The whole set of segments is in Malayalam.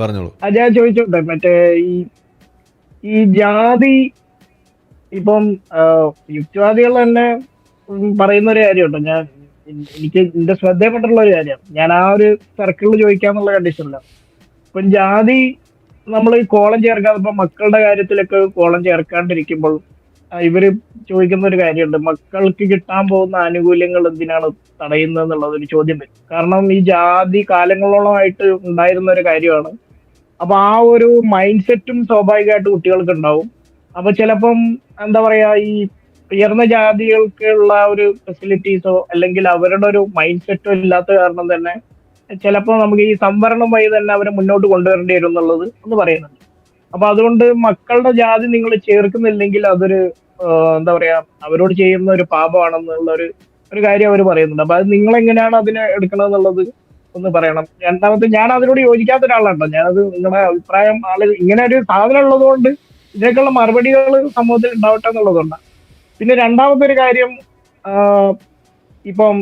പറഞ്ഞോളൂ. ഞാൻ ചോദിച്ചോട്ടെ മറ്റേ ഈ ഈ ജാതി ഇപ്പം യുക്തിവാദികൾ തന്നെ പറയുന്ന ഒരു കാര്യമുണ്ട്. ഞാൻ എനിക്ക് എന്റെ ശ്രദ്ധയപ്പെട്ടുള്ള ഒരു കാര്യം. ഞാൻ ആ ഒരു സർക്കിളിൽ ചോദിക്കാന്നുള്ള കണ്ടീഷനില്ല ഇപ്പം ജാതി നമ്മൾ ഈ കോളം ചേർക്കാതെ ഇപ്പൊ മക്കളുടെ കാര്യത്തിലൊക്കെ കോളം ചേർക്കാണ്ടിരിക്കുമ്പോൾ ഇവർ ചോദിക്കുന്ന ഒരു കാര്യമുണ്ട്. മക്കൾക്ക് കിട്ടാൻ പോകുന്ന ആനുകൂല്യങ്ങൾ എന്തിനാണ് തടയുന്നത് എന്നുള്ളത് ഒരു ചോദ്യം വരും. കാരണം ഈ ജാതി കാലങ്ങളോളമായിട്ട് ഉണ്ടായിരുന്ന ഒരു കാര്യമാണ് അപ്പൊ ആ ഒരു മൈൻഡ് സെറ്റും സ്വാഭാവികമായിട്ട് കുട്ടികൾക്ക് ഉണ്ടാവും. അപ്പൊ ചിലപ്പം എന്താ പറയാ ഈ ഉയർന്ന ജാതികൾക്കുള്ള ഒരു ഫെസിലിറ്റീസോ അല്ലെങ്കിൽ അവരുടെ ഒരു മൈൻഡ് സെറ്റോ ഇല്ലാത്ത കാരണം തന്നെ ചിലപ്പോൾ നമുക്ക് ഈ സംവരണം വഴി തന്നെ അവരെ മുന്നോട്ട് കൊണ്ടുവരേണ്ടി വരും എന്നുള്ളത് എന്ന് പറയുന്നുണ്ട്. അപ്പൊ അതുകൊണ്ട് മക്കളുടെ ജാതി നിങ്ങൾ ചേർക്കുന്നില്ലെങ്കിൽ അതൊരു എന്താ പറയാ അവരോട് ചെയ്യുന്ന ഒരു പാപമാണെന്നുള്ള ഒരു ഒരു കാര്യം അവർ പറയുന്നുണ്ട്. അപ്പൊ അത് നിങ്ങൾ എങ്ങനെയാണ് അതിനെ എടുക്കണത് എന്നുള്ളത് ഒന്ന് പറയണം. രണ്ടാമത് ഞാൻ അതിനോട് യോജിക്കാത്ത ഒരാളാണ് കേട്ടോ. ഞാനത് നിങ്ങളുടെ അഭിപ്രായം ആൾ ഇങ്ങനെ ഒരു സാധനം ഉള്ളതുകൊണ്ട് ഇതിനൊക്കെയുള്ള മറുപടികൾ സമൂഹത്തിൽ ഉണ്ടാവട്ടെ എന്നുള്ളതുകൊണ്ടാണ് പിന്നെ രണ്ടാമത്തെ ഒരു കാര്യം ഇപ്പം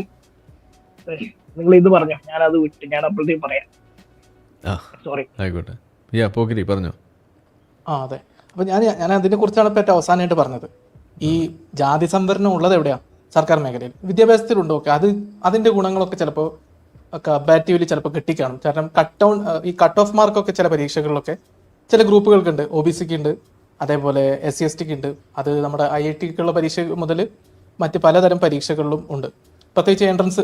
നിങ്ങൾ ഇത് പറഞ്ഞോ. ഞാനത് വിട്ട് ഞാൻ അപ്പോഴത്തേക്കും പറയാം. ആ സോറി ആയിക്കോട്ടെ. യാ പോക്കിരി പറഞ്ഞോ. ആ അതെ. അപ്പൊ ഞാൻ ഞാൻ അതിനെ കുറിച്ചാണ് ഇപ്പൊ ഏറ്റവും അവസാനമായിട്ട് പറഞ്ഞത്. ഈ ജാതി സംവരണം ഉള്ളത് എവിടെയാ? സർക്കാർ മേഖലയിൽ. വിദ്യാഭ്യാസത്തിലുണ്ടോ? ഒക്കെ അത് അതിന്റെ ഗുണങ്ങളൊക്കെ ചിലപ്പോൾ കമ്പാരിറ്റീവ്ലി ചിലപ്പോൾ കിട്ടിക്കാണും. കാരണം കട്ട് ഡൗൺ ഈ കട്ട് ഓഫ് മാർക്കൊക്കെ ചില പരീക്ഷകളിലൊക്കെ ചില ഗ്രൂപ്പുകൾക്കുണ്ട്. ഒ ബി സിക്ക് ഉണ്ട് അതേപോലെ എസ് സി എസ് ടിക്ക് ഉണ്ട്. അത് നമ്മുടെ ഐ ഐ ടിക്കുള്ള പരീക്ഷ മുതൽ മറ്റ് പലതരം പരീക്ഷകളിലും ഉണ്ട്. പ്രത്യേകിച്ച് എൻട്രൻസ്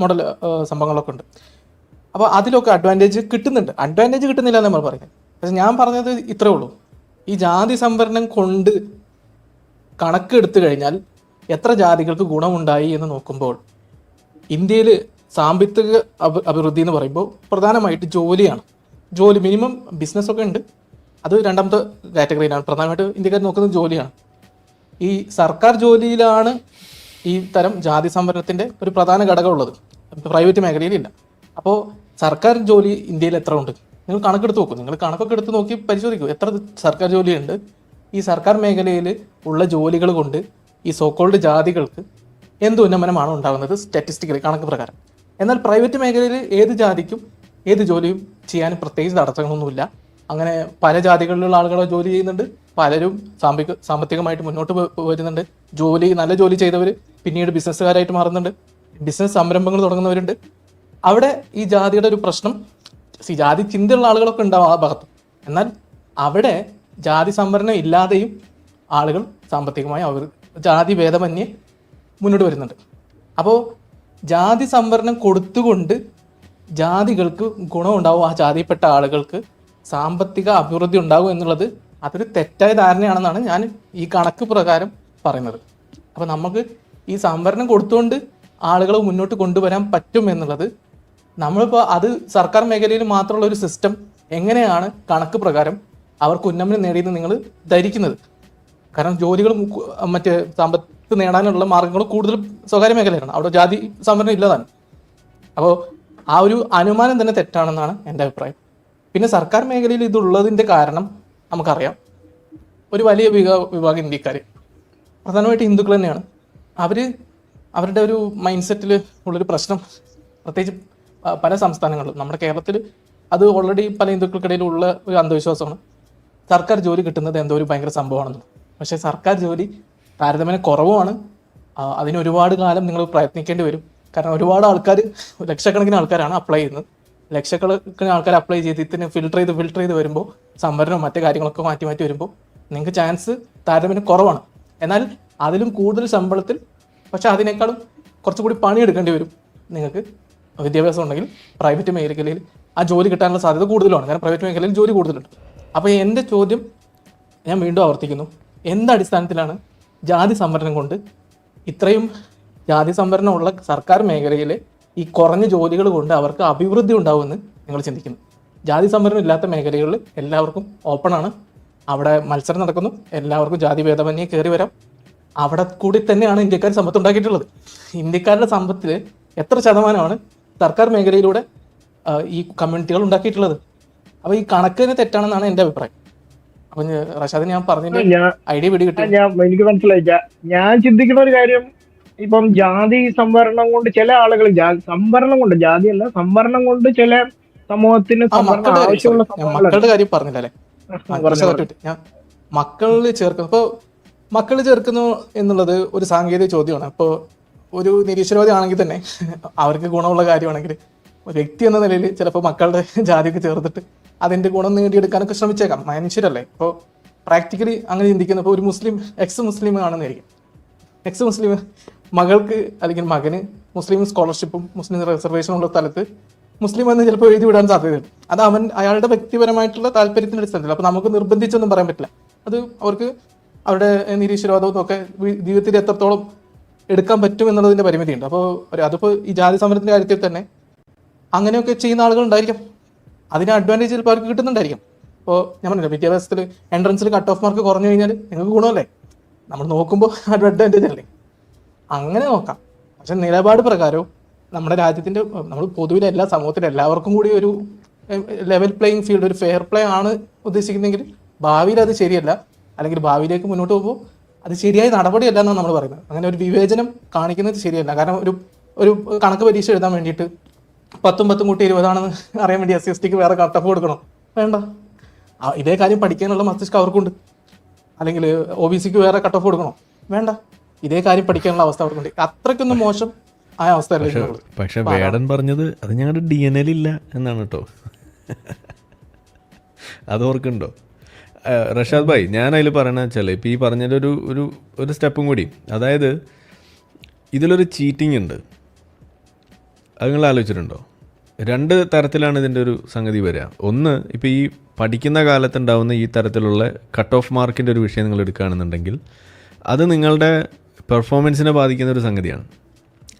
മോഡൽ സംഭവങ്ങളൊക്കെ ഉണ്ട്. അപ്പോൾ അതിലൊക്കെ അഡ്വാന്റേജ് കിട്ടുന്നുണ്ട്. അഡ്വാന്റേജ് കിട്ടുന്നില്ല എന്ന് നമ്മൾ പറയുന്നത് പക്ഷെ ഞാൻ പറഞ്ഞത് ഇത്രേ ഉള്ളൂ. ഈ ജാതി സംവരണം കൊണ്ട് കണക്കെടുത്തു കഴിഞ്ഞാൽ എത്ര ജാതികൾക്ക് ഗുണമുണ്ടായി എന്ന് നോക്കുമ്പോൾ ഇന്ത്യയിൽ സാമ്പത്തിക അഭി അഭിവൃദ്ധി എന്ന് പറയുമ്പോൾ പ്രധാനമായിട്ട് ജോലിയാണ്. ജോലി മിനിമം ബിസിനസ് ഒക്കെ ഉണ്ട്. അത് രണ്ടാമത്തെ കാറ്റഗറിയിലാണ് പ്രധാനമായിട്ട് ഇന്ത്യക്കാർ നോക്കുന്നത് ജോലിയാണ്. ഈ സർക്കാർ ജോലിയിലാണ് ഈ തരം ജാതി സംവരണത്തിന്റെ ഒരു പ്രധാന ഘടകമുള്ളത്. പ്രൈവറ്റ് മേഖലയിലില്ല. അപ്പോൾ സർക്കാർ ജോലി ഇന്ത്യയിൽ എത്ര ഉണ്ട്? നിങ്ങൾ കണക്കെടുത്ത് നോക്കും. നിങ്ങൾ കണക്കൊക്കെ എടുത്ത് നോക്കി പരിശോധിക്കൂ. എത്ര സർക്കാർ ജോലിയുണ്ട്? ഈ സർക്കാർ മേഖലയിൽ ഉള്ള ജോലികൾ കൊണ്ട് ഈ സോക്കോൾഡ് ജാതികൾക്ക് എന്ത് ഉന്നമനമാണ് ഉണ്ടാകുന്നത് സ്റ്റാറ്റിസ്റ്റിക്കലി കണക്ക് പ്രകാരം. എന്നാൽ പ്രൈവറ്റ് മേഖലയിൽ ഏത് ജാതിക്കും ഏത് ജോലിയും ചെയ്യാൻ പ്രത്യേകിച്ച് തടസ്സങ്ങളൊന്നുമില്ല. അങ്ങനെ പല ജാതികളിലുള്ള ആളുകൾ ജോലി ചെയ്യുന്നുണ്ട്. പലരും സാമ്പത്തിക സാമ്പത്തികമായിട്ട് മുന്നോട്ട് വരുന്നുണ്ട്. ജോലി നല്ല ജോലി ചെയ്തവർ പിന്നീട് ബിസിനസ്സുകാരായിട്ട് മാറുന്നുണ്ട്. ബിസിനസ് സംരംഭങ്ങൾ തുടങ്ങുന്നവരുണ്ട്. അവിടെ ഈ ജാതിയുടെ ഒരു പ്രശ്നം ജാതി ചിന്തയുള്ള ആളുകളൊക്കെ ഉണ്ടാവും ആ ഭാഗത്ത്. എന്നാൽ അവിടെ ജാതി സംവരണം ഇല്ലാതെയും ആളുകൾ സാമ്പത്തികമായി അവർ ജാതി ഭേദമന്യേ മുന്നോട്ട് വരുന്നുണ്ട്. അപ്പോൾ ജാതി സംവരണം കൊടുത്തുകൊണ്ട് ജാതികൾക്ക് ഗുണമുണ്ടാവും ആ ജാതിയിൽപ്പെട്ട ആളുകൾക്ക് സാമ്പത്തിക അഭിവൃദ്ധി ഉണ്ടാകും എന്നുള്ളത് അതൊരു തെറ്റായ ധാരണയാണെന്നാണ് ഞാൻ ഈ കണക്ക് പ്രകാരം പറയുന്നത്. അപ്പോൾ നമുക്ക് ഈ സംവരണം കൊടുത്തുകൊണ്ട് ആളുകളെ മുന്നോട്ട് കൊണ്ടുവരാൻ പറ്റും എന്നുള്ളത് നമ്മളിപ്പോൾ അത് സർക്കാർ മേഖലയിൽ മാത്രമുള്ള ഒരു സിസ്റ്റം എങ്ങനെയാണ് കണക്ക് പ്രകാരം അവർക്ക് ഉന്നമനം നേടിയെന്ന് നിങ്ങൾ ധരിക്കുന്നത്? കാരണം ജോലികൾ മറ്റേ മറ്റ് സമ്പത്ത് നേടാനുള്ള മാർഗങ്ങൾ കൂടുതൽ സ്വകാര്യ മേഖലയിലാണ്. അവിടെ ജാതി സംവരണം ഇല്ലതാണ് അപ്പോൾ ആ ഒരു അനുമാനം തന്നെ തെറ്റാണെന്നാണ് എന്റെ അഭിപ്രായം. പിന്നെ സർക്കാർ മേഖലയിൽ ഇതുള്ളതിന്റെ കാരണം നമുക്കറിയാം. ഒരു വലിയ വിഭാ വിഭാഗം ഇന്ത്യക്കാർ പ്രധാനമായിട്ട് ഹിന്ദുക്കൾ തന്നെയാണ്. അവർ അവരുടെ ഒരു മൈൻഡ് സെറ്റിൽ ഉള്ളൊരു പ്രശ്നം പ്രത്യേകിച്ച് പല സംസ്ഥാനങ്ങളിലും. നമ്മുടെ കേരളത്തിൽ അത് ഓൾറെഡി പല ഹിന്ദുക്കൾക്കിടയിൽ ഉള്ള ഒരു അന്ധവിശ്വാസമാണ്. സർക്കാർ ജോലി കിട്ടുന്നത് എന്തോ ഒരു ഭയങ്കര സംഭവമാണെന്ന്. പക്ഷേ സർക്കാർ ജോലി താരതമ്യേന കുറവുമാണ്. അതിന് ഒരുപാട് കാലം നിങ്ങൾ പ്രയത്നിക്കേണ്ടി വരും. കാരണം ഒരുപാട് ആൾക്കാർ ലക്ഷക്കണക്കിന് ആൾക്കാരാണ് അപ്ലൈ ചെയ്യുന്നത്. ലക്ഷക്കണക്കിന് ആൾക്കാർ അപ്ലൈ ചെയ്ത് ഇതിന് ഫിൽട്ടർ ചെയ്ത് ഫിൽട്ടർ ചെയ്ത് വരുമ്പോൾ സംവരണവും മറ്റു കാര്യങ്ങളൊക്കെ മാറ്റി മാറ്റി വരുമ്പോൾ നിങ്ങൾക്ക് ചാൻസ് താരതമ്യേന കുറവാണ്. എന്നാൽ അതിലും കൂടുതൽ ശമ്പളത്തിൽ പക്ഷെ അതിനേക്കാളും കുറച്ചുകൂടി പണിയെടുക്കേണ്ടി വരും നിങ്ങൾക്ക്. വിദ്യാഭ്യാസം ഉണ്ടെങ്കിൽ പ്രൈവറ്റ് മേഖലയിൽ ആ ജോലി കിട്ടാനുള്ള സാധ്യത കൂടുതലാണ്. കാരണം പ്രൈവറ്റ് മേഖലയിൽ ജോലി കൂടുതലുണ്ട്. അപ്പോൾ എന്റെ ചോദ്യം ഞാൻ വീണ്ടും ആവർത്തിക്കുന്നു. എന്തടിസ്ഥാനത്തിലാണ് ജാതി സംവരണം കൊണ്ട് ഇത്രയും ജാതി സംവരണമുള്ള സർക്കാർ മേഖലയിൽ ഈ കുറഞ്ഞ ജോലികൾ കൊണ്ട് അവർക്ക് അഭിവൃദ്ധി ഉണ്ടാവുമെന്ന് നിങ്ങൾ ചിന്തിക്കുന്നു. ജാതി സംവരണം ഇല്ലാത്ത മേഖലകളിൽ എല്ലാവർക്കും ഓപ്പണാണ് അവിടെ മത്സരം നടക്കുന്നു. എല്ലാവർക്കും ജാതി ഭേദമന്യേ കയറി വരാം. അവിടെ കൂടി തന്നെയാണ് ഇന്ത്യക്കാർ സമ്പത്ത് ഉണ്ടാക്കിയിട്ടുള്ളത്. ഇന്ത്യക്കാരുടെ സമ്പത്തിൽ എത്ര ശതമാനമാണ് സർക്കാർ മേഖലയിലൂടെ ഈ കമ്മ്യൂണിറ്റികൾ ഉണ്ടാക്കിയിട്ടുള്ളത്? അപ്പോൾ ഈ കണക്കിന് തെറ്റാണെന്നാണ് എന്റെ അഭിപ്രായം. അപ്പം റഷാദ് ഞാൻ പറഞ്ഞില്ല? ഐഡിയ പിടി കിട്ടി ഞാൻ എനിക്ക് മനസ്സിലായി ഞാൻ ചിന്തിക്കുന്ന ഒരു കാര്യം ഇപ്പം ജാതി സംവരണം കൊണ്ട് ചില ആളുകൾ സംവരണം കൊണ്ട് ജാതിയല്ല സംവരണം കൊണ്ട് ചില സമൂഹത്തിന് മക്കളുടെ കാര്യം ആവശ്യമുള്ള ഞാൻ മക്കളുടെ കാര്യം പറഞ്ഞില്ല ഞാൻ മക്കളിൽ ചേർക്കുന്നു. ഇപ്പോൾ മക്കൾ ചേർക്കുന്നു എന്നുള്ളത് ഒരു സാങ്കേതിക ചോദ്യമാണ്. അപ്പോൾ ഒരു നിരീശ്വരവാദി ആണെങ്കിൽ തന്നെ അവർക്ക് ഗുണമുള്ള കാര്യമാണെങ്കിൽ ഒരു വ്യക്തി എന്ന നിലയിൽ ചിലപ്പോൾ മക്കളുടെ ജാതിയൊക്കെ ചേർത്തിട്ട് അതിന്റെ ഗുണം നേടിയെടുക്കാനൊക്കെ ശ്രമിച്ചേക്കാം. മനുഷ്യരല്ലേ? ഇപ്പോൾ പ്രാക്ടിക്കലി അങ്ങനെ ചിന്തിക്കുന്ന. ഇപ്പോൾ ഒരു മുസ്ലിം എക്സ് മുസ്ലിം ആണെന്നായിരിക്കും എക്സ് മുസ്ലിം മകൾക്ക് അല്ലെങ്കിൽ മകന് മുസ്ലിം സ്കോളർഷിപ്പും മുസ്ലിം റിസർവേഷനും ഉള്ള സ്ഥലത്ത് മുസ്ലിം എന്ന് ചിലപ്പോൾ എഴുതി വിടാൻ സാധ്യതയുണ്ട്. അത് അവൻ അയാളുടെ വ്യക്തിപരമായിട്ടുള്ള താല്പര്യത്തിന്റെ അടിസ്ഥാനത്തിൽ അപ്പോൾ നമുക്ക് നിർബന്ധിച്ചൊന്നും പറയാൻ പറ്റില്ല. അത് അവർക്ക് അവരുടെ നിരീശ്വരവാദവും ഒക്കെ ജീവിതത്തിൽ എത്രത്തോളം എടുക്കാൻ പറ്റും എന്നുള്ളതിന്റെ പരിമിതിയുണ്ട്. അപ്പോൾ അതിപ്പോൾ ഈ ജാതി സമരത്തിന്റെ കാര്യത്തിൽ തന്നെ അങ്ങനെയൊക്കെ ചെയ്യുന്ന ആളുകൾ ഉണ്ടായിരിക്കും. അതിന് അഡ്വാന്റേജ് ചിലപ്പോൾ അവർക്ക് കിട്ടുന്നുണ്ടായിരിക്കും. ഇപ്പോൾ ഞാൻ പറഞ്ഞില്ല വിദ്യാഭ്യാസത്തിൽ എൻട്രൻസിൽ കട്ട് ഓഫ് മാർക്ക് കുറഞ്ഞു കഴിഞ്ഞാൽ നിങ്ങൾക്ക് ഗുണമല്ലേ? നമ്മൾ നോക്കുമ്പോൾ അഡ്വാന്റേജ് അല്ലേ? അങ്ങനെ നോക്കാം. പക്ഷെ നിലപാട് പ്രകാരവും നമ്മുടെ രാജ്യത്തിന്റെ നമ്മൾ പൊതുവിലെ എല്ലാ സമൂഹത്തിലെ എല്ലാവർക്കും കൂടി ഒരു ലെവൽ പ്ലേയിങ് ഫീൽഡ് ഒരു ഫെയർ പ്ലേ ആണ് ഉദ്ദേശിക്കുന്നതെങ്കിൽ ഭാവിയിൽ അത് ശരിയല്ല. അല്ലെങ്കിൽ ഭാവിയിലേക്ക് മുന്നോട്ട് പോകുമ്പോൾ അത് ശരിയായ നടപടിയല്ല എന്നാണ് നമ്മൾ പറയുന്നത്. അങ്ങനെ ഒരു വിവേചനം കാണിക്കുന്നത് ശരിയല്ല. കാരണം ഒരു ഒരു കണക്ക് പരീക്ഷ എഴുതാൻ വേണ്ടിയിട്ട് പത്തും പത്തും കൂട്ടി ഇരുപതാണെന്ന് അറിയാൻ വേണ്ടി എസ് സി എസ് ടിക്ക് വേറെ കട്ടപ്പ് കൊടുക്കണം. വേണ്ട. ഇതേ കാര്യം പഠിക്കാനുള്ള മസ്തിഷ്കം അവർക്കുണ്ട്. അല്ലെങ്കിൽ ഒ ബി സിക്ക് വേറെ കട്ടപ്പ് കൊടുക്കണം. വേണ്ട. ഇതേ കാര്യം പഠിക്കാനുള്ള അവസ്ഥ അവർക്കുണ്ട്. അത്രയ്ക്കൊന്നും മോശം ആ അവസ്ഥ. പക്ഷെ വേടൻ പറഞ്ഞത് അത് ഞങ്ങളുടെ ഡി എൻ എൽ ഇല്ല എന്നാണ് കേട്ടോ. അത് ഓർക്കുന്നുണ്ടോ? റഷാദ് ഭായ് ഞാൻ അതിൽ പറയണ വെച്ചാൽ ഇപ്പോൾ ഈ പറഞ്ഞതിലൊരു ഒരു ഒരു സ്റ്റെപ്പും കൂടി. അതായത് ഇതിലൊരു ചീറ്റിംഗ് ഉണ്ട്. അത് നിങ്ങൾ ആലോചിച്ചിട്ടുണ്ടോ? രണ്ട് തരത്തിലാണ് ഇതിന്റെ ഒരു സംഗതി വരിക. ഒന്ന് ഇപ്പോൾ ഈ പഠിക്കുന്ന കാലത്തുണ്ടാവുന്ന ഈ തരത്തിലുള്ള കട്ട് ഓഫ് മാർക്കിന്റെ ഒരു വിഷയം നിങ്ങൾ എടുക്കുകയാണെന്നുണ്ടെങ്കിൽ അത് നിങ്ങളുടെ പെർഫോമൻസിനെ ബാധിക്കുന്ന ഒരു സംഗതിയാണ്.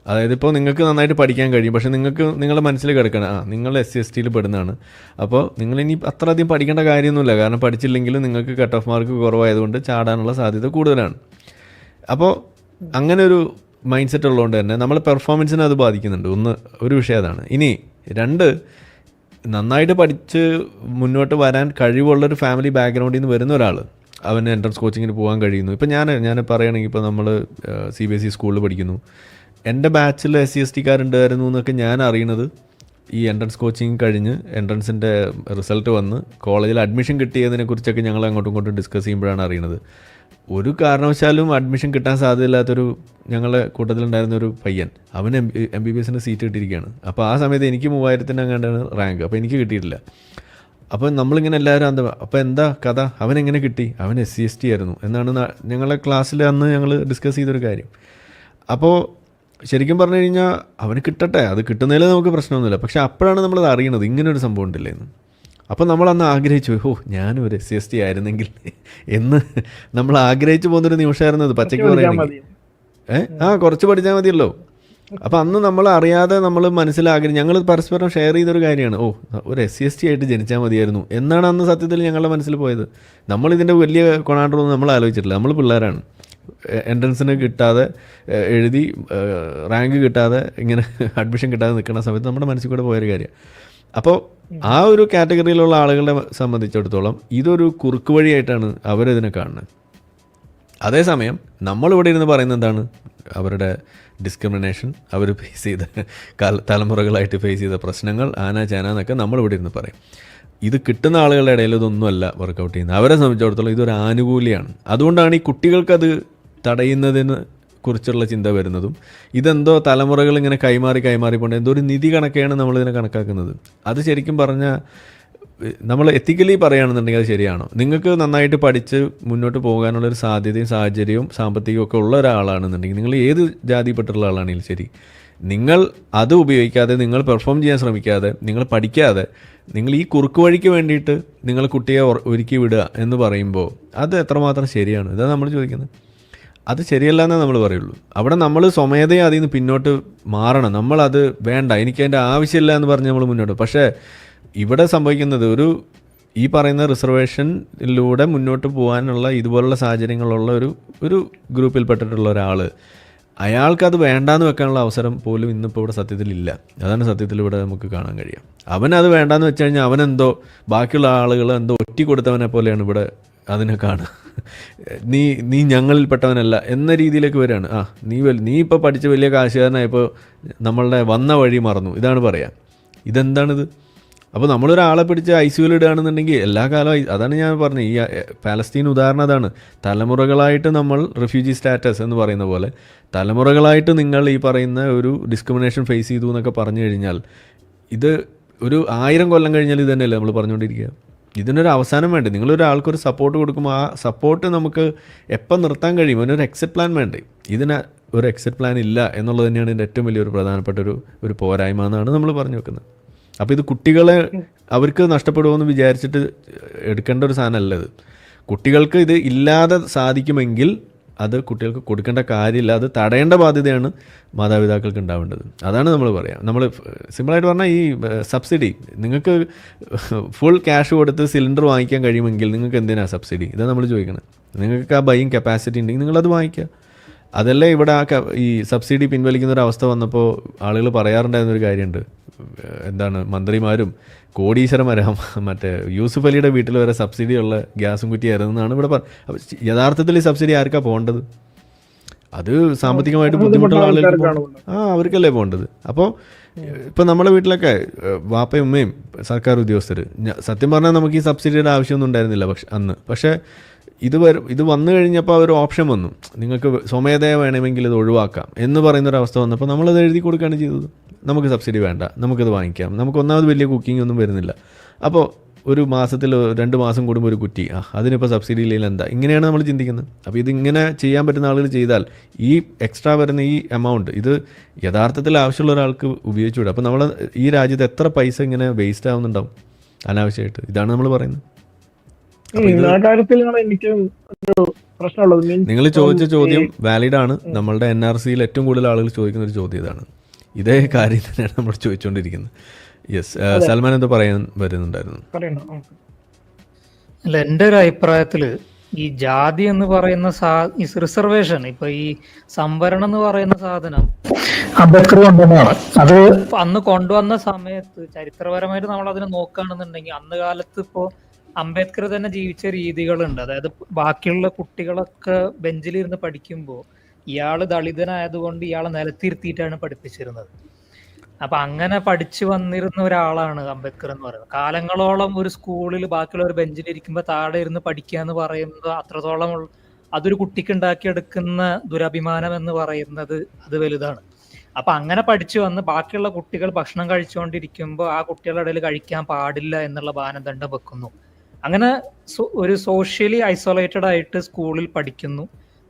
അതായത് ഇപ്പോൾ നിങ്ങൾക്ക് നന്നായിട്ട് പഠിക്കാൻ കഴിയും പക്ഷേ നിങ്ങൾക്ക് നിങ്ങളുടെ മനസ്സിൽ കിടക്കണം ആ നിങ്ങൾ എസ് സി എസ് ടിയിൽ പെടുന്നതാണ്. അപ്പോൾ നിങ്ങൾ ഇനി അത്ര അധികം പഠിക്കേണ്ട കാര്യമൊന്നുമില്ല കാരണം പഠിച്ചില്ലെങ്കിലും നിങ്ങൾക്ക് കട്ട് ഓഫ് മാർക്ക് കുറവായതുകൊണ്ട് ചാടാനുള്ള സാധ്യത കൂടുതലാണ്. അപ്പോൾ അങ്ങനെ ഒരു മൈൻഡ് സെറ്റ് ഉള്ളതുകൊണ്ട് തന്നെ നമ്മൾ പെർഫോമൻസിനെ അത് ബാധിക്കുന്നുണ്ട്. ഒന്ന് ഒരു വിഷയം അതാണ്. ഇനി രണ്ട് നന്നായിട്ട് പഠിച്ച് മുന്നോട്ട് വരാൻ കഴിവുള്ളൊരു ഫാമിലി ബാക്ക്ഗ്രൗണ്ടിൽ നിന്ന് വരുന്ന ഒരാൾ അവന് എൻട്രൻസ് കോച്ചിങ്ങിന് പോകാൻ കഴിയുന്നു. ഇപ്പം ഞാൻ ഞാൻ പറയുകയാണെങ്കിൽ ഇപ്പോൾ നമ്മൾ സി ബി എസ് ഇ സ്കൂളിൽ പഠിക്കുന്നു. എന്റെ ബാച്ചിൽ എസ് സി എസ് ടിക്കാരുണ്ടായിരുന്നു എന്നൊക്കെ ഞാൻ അറിയുന്നത് ഈ എൻട്രൻസ് കോച്ചിങ് കഴിഞ്ഞ് എൻട്രൻസിന്റെ റിസൾട്ട് വന്ന് കോളേജിൽ അഡ്മിഷൻ കിട്ടിയതിനെക്കുറിച്ചൊക്കെ ഞങ്ങൾ അങ്ങോട്ടും ഇങ്ങോട്ടും ഡിസ്കസ് ചെയ്യുമ്പോഴാണ് അറിയണത് ഒരു കാരണവശാലും അഡ്മിഷൻ കിട്ടാൻ സാധ്യതയില്ലാത്തൊരു ഞങ്ങളുടെ കൂട്ടത്തിലുണ്ടായിരുന്ന ഒരു പയ്യൻ. അവൻ എം എം ബി ബി എസിന്റെ സീറ്റ് കിട്ടിയിരിക്കുകയാണ് അപ്പോൾ ആ സമയത്ത് എനിക്ക് മൂവായിരത്തിന്റെ അങ്ങാണ്ടാണ് റാങ്ക് അപ്പോൾ എനിക്ക് കിട്ടിയിട്ടില്ല. അപ്പോൾ നമ്മളിങ്ങനെ എല്ലാവരും എന്താ അപ്പോൾ എന്താ കഥ? അവൻ എങ്ങനെ കിട്ടി? അവൻ എസ് സി എസ് ടി ആയിരുന്നു. എന്നാണ് ഞങ്ങളുടെ ഞങ്ങളെ ക്ലാസ്സിൽ അന്ന് ഞങ്ങൾ ഡിസ്കസ് ചെയ്തൊരു കാര്യം. അപ്പോൾ ശരിക്കും പറഞ്ഞു കഴിഞ്ഞാൽ അവന് കിട്ടട്ടെ. അത് കിട്ടുന്നതിൽ നമുക്ക് പ്രശ്നമൊന്നുമില്ല. പക്ഷേ അപ്പോഴാണ് നമ്മളത് അറിയണത്. ഇങ്ങനൊരു സംഭവം ഉണ്ടല്ലേ എന്ന് അപ്പോൾ നമ്മളന്ന് ആഗ്രഹിച്ചു ഓ ഞാനും ഒരു എസ് സി എസ് ടി ആയിരുന്നെങ്കിൽ എന്ന് നമ്മൾ ആഗ്രഹിച്ചു പോകുന്നൊരു നിമിഷമായിരുന്നു അത്. പച്ചയ്ക്ക് പറയുകയാണെങ്കിൽ. ഏ? ആ കുറച്ച് പഠിച്ചാൽ മതിയല്ലോ. അപ്പം അന്ന് നമ്മൾ അറിയാതെ നമ്മൾ മനസ്സിലാഗ്രഹം ഞങ്ങൾ പരസ്പരം ഷെയർ ചെയ്തൊരു കാര്യമാണ്. ഓ ഒരു എസ് സി എസ് ടി ആയിട്ട് ജനിച്ചാൽ മതിയായിരുന്നു എന്നാണ് അന്ന് സത്യത്തിൽ ഞങ്ങളുടെ മനസ്സിൽ പോയത്. നമ്മൾ ഇതിന്റെ വലിയ കൊണാണ്ടൊന്നും നമ്മൾ ആലോചിച്ചിട്ടില്ല. നമ്മൾ പിള്ളേരാണ്. എൻട്രൻസിന് കിട്ടാതെ എഴുതി റാങ്ക് കിട്ടാതെ ഇങ്ങനെ അഡ്മിഷൻ കിട്ടാതെ നിൽക്കുന്ന സമയത്ത് നമ്മുടെ മനസ്സിൽ കൂടെ പോയൊരു കാര്യം. അപ്പോൾ ആ ഒരു കാറ്റഗറിയിലുള്ള ആളുകളെ സംബന്ധിച്ചിടത്തോളം ഇതൊരു കുറുക്ക് വഴിയായിട്ടാണ് അവരിതിനെ കാണുന്നത്. അതേസമയം നമ്മളിവിടെ ഇരുന്ന് പറയുന്നത് എന്താണ്? അവരുടെ ഡിസ്ക്രിമിനേഷൻ അവർ ഫേസ് ചെയ്ത തലമുറകളായിട്ട് ഫേസ് ചെയ്ത പ്രശ്നങ്ങൾ ആന ചാന എന്നൊക്കെ നമ്മളിവിടെ ഇരുന്ന് പറയും. ഇത് കിട്ടുന്ന ആളുകളുടെ ഇടയിൽ ഇതൊന്നുമല്ല വർക്കൗട്ട് ചെയ്യുന്നത്. അവരെ സംബന്ധിച്ചിടത്തോളം ഇതൊരു ആനുകൂല്യമാണ്. അതുകൊണ്ടാണ് ഈ കുട്ടികൾക്കത് തടയുന്നതിന് കുറിച്ചുള്ള ചിന്ത വരുന്നതും ഇതെന്തോ തലമുറകൾ ഇങ്ങനെ കൈമാറി കൈമാറി പോകേണ്ട എന്തോ ഒരു നിധി കണക്കെയാണ് നമ്മളിതിനെ കണക്കാക്കുന്നത്. അത് ശരിക്കും പറഞ്ഞാൽ നമ്മൾ എത്തിക്കലി പറയുകയാണെന്നുണ്ടെങ്കിൽ അത് ശരിയാണോ? നിങ്ങൾക്ക് നന്നായിട്ട് പഠിച്ച് മുന്നോട്ട് പോകാനുള്ളൊരു സാധ്യതയും സാഹചര്യവും സാമ്പത്തികവും ഒക്കെ ഉള്ള ഒരാളാണെന്നുണ്ടെങ്കിൽ നിങ്ങൾ ഏത് ജാതിപ്പെട്ടുള്ള ആളാണെങ്കിലും ശരി. നിങ്ങൾ അത് ഉപയോഗിക്കാതെ നിങ്ങൾ പെർഫോം ചെയ്യാൻ ശ്രമിക്കാതെ നിങ്ങൾ പഠിക്കാതെ നിങ്ങൾ ഈ കുറുക്ക് വഴിക്ക് വേണ്ടിയിട്ട് നിങ്ങൾ കുട്ടിയെ ഒരുക്കി വിടുക എന്ന് പറയുമ്പോൾ അത് എത്രമാത്രം ശരിയാണ്? ഇതാണ് നമ്മൾ ചോദിക്കുന്നത്. അത് ശരിയല്ല എന്നേ നമ്മൾ പറയുള്ളൂ. അവിടെ നമ്മൾ സ്വമേധയെ അതിൽ നിന്ന് പിന്നോട്ട് മാറണം. നമ്മളത് വേണ്ട. എനിക്ക് അതിന്റെ ആവശ്യമില്ല എന്ന് പറഞ്ഞ് നമ്മൾ മുന്നോട്ട് പക്ഷേ ഇവിടെ സംഭവിക്കുന്നത് ഒരു ഈ പറയുന്ന റിസർവേഷനിലൂടെ മുന്നോട്ട് പോകാനുള്ള ഇതുപോലുള്ള സാഹചര്യങ്ങളുള്ള ഒരു ഒരു ഗ്രൂപ്പിൽപ്പെട്ടിട്ടുള്ള ഒരാൾ അയാൾക്കത് വേണ്ടാന്ന് വെക്കാനുള്ള അവസരം പോലും ഇന്നിപ്പോൾ ഇവിടെ സത്യത്തിലില്ല. അതാണ് സത്യത്തിൽ ഇവിടെ നമുക്ക് കാണാൻ കഴിയുക. അവനത് വേണ്ടാന്ന് വെച്ച് കഴിഞ്ഞാൽ അവനെന്തോ ബാക്കിയുള്ള ആളുകൾ എന്തോ ഒറ്റി കൊടുത്തവനെ പോലെയാണ് ഇവിടെ അതിനെ കാണുക. നീ നീ ഞങ്ങളിൽപ്പെട്ടവനല്ല എന്ന രീതിയിലേക്ക് വരികയാണ്. ആ നീ നീ ഇപ്പോൾ പഠിച്ച വലിയ കാശുകാരനായപ്പോൾ നമ്മളുടെ വന്ന വഴി മറന്നു. ഇതാണ് പറയാ. ഇതെന്താണിത്? അപ്പോൾ നമ്മളൊരാളെ പിടിച്ച് ഐ സിയുയിൽ ഇടുകയാണെന്നുണ്ടെങ്കിൽ എല്ലാ കാലവും അതാണ് ഞാൻ പറഞ്ഞത്. ഈ പാലസ്തീൻ ഉദാഹരണം അതാണ്. തലമുറകളായിട്ട് നമ്മൾ റിഫ്യൂജി സ്റ്റാറ്റസ് എന്ന് പറയുന്ന പോലെ തലമുറകളായിട്ട് നിങ്ങൾ ഈ പറയുന്ന ഒരു ഡിസ്ക്രിമിനേഷൻ ഫേസ് ചെയ്തു എന്നൊക്കെ പറഞ്ഞു കഴിഞ്ഞാൽ ഇത് ഒരു ആയിരം കൊല്ലം കഴിഞ്ഞാൽ ഇത് തന്നെയല്ലേ നമ്മൾ പറഞ്ഞുകൊണ്ടിരിക്കുക? ഇതിനൊരു അവസാനം വേണ്ടേ? നിങ്ങളൊരാൾക്കൊരു സപ്പോർട്ട് കൊടുക്കുമ്പോൾ ആ സപ്പോർട്ട് നമുക്ക് എപ്പം നിർത്താൻ കഴിയും? അതിനൊരു എക്സിറ്റ് പ്ലാൻ വേണ്ടേ? ഇതിന് ഒരു എക്സിറ്റ് പ്ലാൻ ഇല്ല എന്നുള്ളത് തന്നെയാണ് ഇതിന്റെ ഏറ്റവും വലിയൊരു പ്രധാനപ്പെട്ട ഒരു ഒരു പോരായ്മ എന്നാണ് നമ്മൾ പറഞ്ഞു വെക്കുന്നത്. അപ്പോൾ ഇത് കുട്ടികളെ അവർക്ക് നഷ്ടപ്പെടുമെന്ന് വിചാരിച്ചിട്ട് എടുക്കേണ്ട ഒരു സാധനമല്ല ഇത്. കുട്ടികൾക്ക് ഇത് ഇല്ലാതെ സാധിക്കുമെങ്കിൽ അത് കുട്ടികൾക്ക് കൊടുക്കേണ്ട കാര്യമില്ല. അത് തടയേണ്ട ബാധ്യതയാണ് മാതാപിതാക്കൾക്ക് ഉണ്ടാവേണ്ടത്. അതാണ് നമ്മൾ പറയാം. നമ്മൾ സിമ്പിളായിട്ട് പറഞ്ഞാൽ ഈ സബ്സിഡി. നിങ്ങൾക്ക് ഫുൾ ക്യാഷ് കൊടുത്ത് സിലിണ്ടർ വാങ്ങിക്കാൻ കഴിയുമെങ്കിൽ നിങ്ങൾക്ക് എന്തിനാണ് സബ്സിഡി? ഇതാണ് നമ്മൾ ചോദിക്കുന്നത് നിങ്ങൾക്ക് ആ ബൈയിങ് കപ്പാസിറ്റി ഉണ്ടെങ്കിൽ നിങ്ങളത് വാങ്ങിക്കുക അതല്ലേ ഇവിടെ ആ ഈ സബ്സിഡി പിൻവലിക്കുന്ന ഒരു അവസ്ഥ വന്നപ്പോൾ ആളുകൾ പറയാറുണ്ടായിരുന്ന ഒരു കാര്യമുണ്ട്. എന്താണ് മന്ത്രിമാരും കോടീശ്വരന്മാരാം മറ്റേ യൂസുഫ് അലിയുടെ വീട്ടിൽ വരെ സബ്സിഡി ഉള്ള ഗ്യാസും കുറ്റിയായിരുന്നെന്നാണ് ഇവിടെ പറഞ്ഞത് യഥാർത്ഥത്തിൽ ഈ സബ്സിഡി ആർക്കാ പോകേണ്ടത്? അത് സാമ്പത്തികമായിട്ട് ബുദ്ധിമുട്ടുള്ള ആളുകൾക്ക് ആ അവർക്കല്ലേ പോകേണ്ടത്? അപ്പോൾ ഇപ്പം നമ്മുടെ വീട്ടിലൊക്കെ വാപ്പയും ഉമ്മയും സർക്കാർ ഉദ്യോഗസ്ഥർ സത്യം പറഞ്ഞാൽ നമുക്ക് ഈ സബ്സിഡിയുടെ ആവശ്യമൊന്നും ഉണ്ടായിരുന്നില്ല പക്ഷെ അന്ന്. പക്ഷേ ഇത് വരും ഇത് വന്നു കഴിഞ്ഞപ്പോൾ ഒരു ഓപ്ഷൻ വന്നു. നിങ്ങൾക്ക് സ്വമേധയ വേണമെങ്കിൽ ഇത് ഒഴിവാക്കാം എന്ന് പറയുന്നൊരവസ്ഥ വന്നപ്പോൾ നമ്മളത് എഴുതി കൊടുക്കുകയാണ് ചെയ്തത്. നമുക്ക് സബ്സിഡി വേണ്ട നമുക്കത് വാങ്ങിക്കാം. നമുക്ക് ഒന്നാമത് വലിയ കുക്കിംഗ് ഒന്നും വരുന്നില്ല. അപ്പോൾ ഒരു മാസത്തിൽ രണ്ട് മാസം കൂടുമ്പോൾ ഒരു കുറ്റി. ആ അതിനിപ്പോൾ സബ്സിഡി ഇല്ലെങ്കിൽ എന്താ? ഇങ്ങനെയാണ് നമ്മൾ ചിന്തിക്കുന്നത്. അപ്പോൾ ഇതിങ്ങനെ ചെയ്യാൻ പറ്റുന്ന ആളുകൾ ചെയ്താൽ ഈ എക്സ്ട്രാ വരുന്ന ഈ എമൗണ്ട് ഇത് യഥാർത്ഥത്തിൽ ആവശ്യമുള്ള ഒരാൾക്ക് ഉപയോഗിച്ചു വിടും അപ്പോൾ നമ്മൾ ഈ രാജ്യത്ത് എത്ര പൈസ ഇങ്ങനെ വേസ്റ്റ് ആവുന്നുണ്ടാവും? അനാവശ്യമായിട്ട്. ഇതാണ് നമ്മൾ പറയുന്നത്. കാര്യത്തിലാണ് എനിക്ക് ഒരു പ്രശ്നമുള്ളത്. മീൻസ് നിങ്ങൾ ചോദിച്ച ചോദ്യം വാലിഡ് ആണ്. നമ്മളുടെ എൻ ആർ സിയിൽ ഏറ്റവും കൂടുതൽ ആളുകൾ ചോദിക്കുന്ന ഒരു ചോദ്യം ഇതാണ്. ഇതേ കാര്യം തന്നെയാണ് നമ്മൾ ചോദിച്ചുകൊണ്ടിരിക്കുന്നത് യെസ് സൽമാൻ എന്താ പറയാൻ വരുന്നുണ്ടായിരുന്നു. അല്ല എന്റെ ഒരു അഭിപ്രായത്തിൽ ഈ ജാതി എന്ന് പറയുന്ന സാ ഈ റിസർവേഷൻ ഇപ്പൊ ഈ സംവരണം എന്ന് പറയുന്ന സാധനം അംബേദ്കർ കൊണ്ടുവന്നതാണ്. അത് അന്ന് കൊണ്ടുവന്ന സമയത്ത് ചരിത്രപരമായിട്ട് നമ്മൾ അതിനെ നോക്കുകയാണെന്നുണ്ടെങ്കിൽ അന്ന് കാലത്ത് ഇപ്പോ അംബേദ്കർ തന്നെ ജീവിച്ച രീതികളുണ്ട്. അതായത് ബാക്കിയുള്ള കുട്ടികളൊക്കെ ബെഞ്ചിലിരുന്ന് പഠിക്കുമ്പോൾ ഇയാൾ ദളിതനായതുകൊണ്ട് ഇയാളെ നിലത്തിരുത്തിയിട്ടാണ് പഠിപ്പിച്ചിരുന്നത്. അപ്പൊ അങ്ങനെ പഠിച്ചു വന്നിരുന്ന ഒരാളാണ് അംബേദ്കർ എന്ന് പറയുന്നത്. കാലങ്ങളോളം ഒരു സ്കൂളിൽ ബാക്കിയുള്ള ഒരു ബെഞ്ചിൽ ഇരിക്കുമ്പോൾ താഴെ ഇരുന്ന് പഠിക്കുക എന്ന് പറയുന്നത് അത്രത്തോളം അതൊരു കുട്ടിക്ക് ഉണ്ടാക്കിയെടുക്കുന്ന ദുരഭിമാനം എന്ന് പറയുന്നത് അത് വലുതാണ്. അപ്പൊ അങ്ങനെ പഠിച്ചു വന്ന് ബാക്കിയുള്ള കുട്ടികൾ ഭക്ഷണം കഴിച്ചുകൊണ്ടിരിക്കുമ്പോൾ ആ കുട്ടികളുടെ ഇടയിൽ കഴിക്കാൻ പാടില്ല എന്നുള്ള മാനദണ്ഡം വെക്കുന്നു. അങ്ങനെ ഒരു സോഷ്യലി ഐസൊലേറ്റഡ് ആയിട്ട് സ്കൂളിൽ പഠിക്കുന്നു.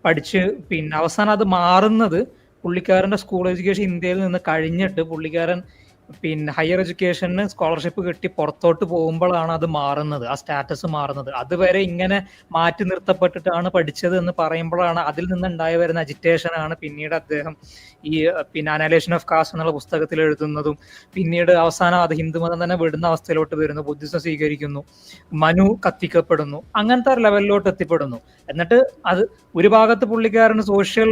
പഠിച്ച് പിന്നെ അവസാനം അത് മാറുന്നത് പുള്ളിക്കാരന്റെ സ്കൂൾ എഡ്യൂക്കേഷൻ ഇന്ത്യയിൽ നിന്ന് കഴിഞ്ഞിട്ട് പുള്ളിക്കാരൻ പിന്നെ ഹയർ എഡ്യൂക്കേഷന് സ്കോളർഷിപ്പ് കിട്ടി പുറത്തോട്ട് പോകുമ്പോഴാണ് അത് മാറുന്നത് ആ സ്റ്റാറ്റസ് മാറുന്നത്. അതുവരെ ഇങ്ങനെ മാറ്റി നിർത്തപ്പെട്ടിട്ടാണ് പഠിച്ചത് എന്ന് പറയുമ്പോഴാണ് അതിൽ നിന്നുണ്ടായി വരുന്ന അജിറ്റേഷൻ ആണ് പിന്നീട് അദ്ദേഹം ഈ പിന്നെ അനലേഷൻ ഓഫ് കാസ്റ്റ് എന്നുള്ള പുസ്തകത്തിൽ എഴുതുന്നതും പിന്നീട് അവസാനം അത് ഹിന്ദുമതം തന്നെ വിടുന്ന അവസ്ഥയിലോട്ട് വരുന്നു ബുദ്ധിസം സ്വീകരിക്കുന്നു മനു കത്തിക്കപ്പെടുന്നു അങ്ങനത്തെ ലെവലിലോട്ട് എത്തിപ്പെടുന്നു. എന്നിട്ട് അത് ഒരു ഭാഗത്ത് പുള്ളിക്കാരന് സോഷ്യൽ